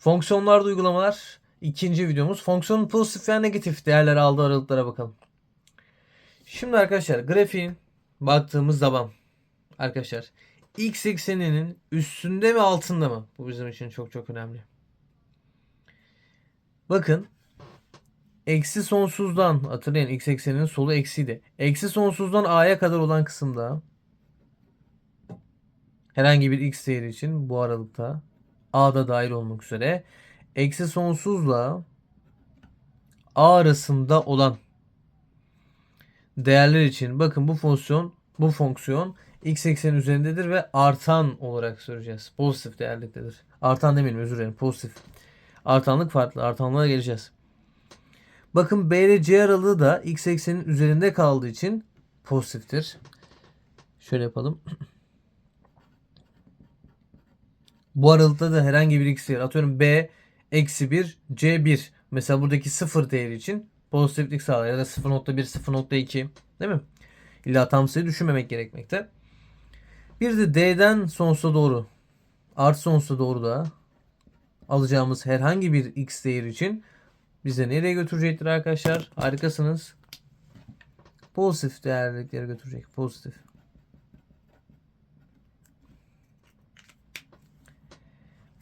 Fonksiyonlarda uygulamalar ikinci videomuz. Fonksiyonun pozitif veya negatif değerler aldığı aralıklara bakalım. Şimdi arkadaşlar grafiğin baktığımız zaman arkadaşlar x ekseninin üstünde mi altında mı? Bu bizim için çok çok önemli. Bakın eksi sonsuzdan hatırlayın x ekseninin solu eksiydi. Eksi sonsuzdan a'ya kadar olan kısımda herhangi bir x değeri için bu aralıkta a'da dahil olmak üzere eksi sonsuzla a arasında olan değerler için bakın bu fonksiyon bu fonksiyon x eksenin üzerindedir ve artan olarak söyleyeceğiz. Pozitif değerliktedir. Artan demeyelim özür dilerim. Pozitif. Artanlık farklı. Artanlığa geleceğiz. Bakın B ile C aralığı da x eksenin üzerinde kaldığı için pozitiftir. Şöyle yapalım. Bu aralıkta da herhangi bir x değeri atıyorum B eksi 1 C 1. Mesela buradaki 0 değeri için pozitiflik sağlar ya da 0.1 0.2 değil mi? İlla tam sayı düşünmemek gerekmekte. Bir de D'den sonsuza doğru artı sonsuza doğru da alacağımız herhangi bir x değeri için bize nereye götürecektir arkadaşlar? Harikasınız. Pozitif değerlilikleri götürecek. Pozitif.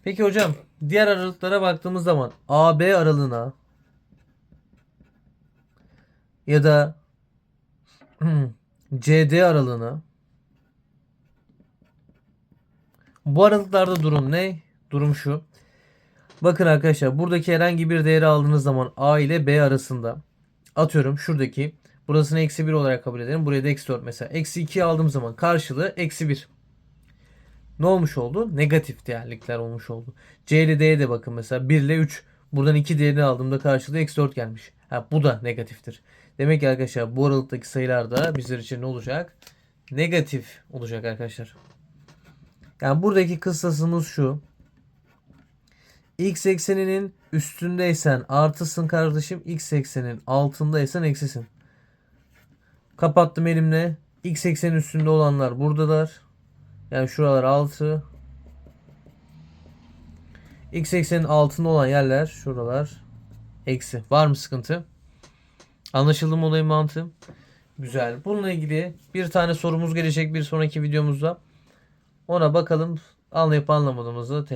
Peki hocam diğer aralıklara baktığımız zaman AB aralığına ya da CD aralığına bu aralıklarda durum ne? Durum şu. Bakın arkadaşlar buradaki herhangi bir değeri aldığınız zaman A ile B arasında atıyorum şuradaki burasını eksi 1 olarak kabul edelim. Buraya da eksi 4 mesela. Eksi 2 aldığım zaman karşılığı eksi 1. Ne olmuş oldu? Negatif değerlikler olmuş oldu. C ile D'ye de bakın mesela 1 ile 3. Buradan 2 değerini aldığımda karşılığı eksi 4 gelmiş. Ha, bu da negatiftir. Demek ki arkadaşlar bu aralıktaki sayılar da bizler için ne olacak? Negatif olacak arkadaşlar. Yani buradaki kıssasımız şu. X ekseninin üstündeysen artısın kardeşim. X eksenin altındaysan eksisin. Kapattım elimle. X eksenin üstünde olanlar buradalar. Yani şuralar 6. X eksenin altında olan yerler şuralar eksi. Var mı sıkıntı? Anlaşıldı mı olayın mantığı? Güzel. Bununla ilgili bir tane sorumuz gelecek bir sonraki videomuzda. Ona bakalım anlayıp anlamadığımızı test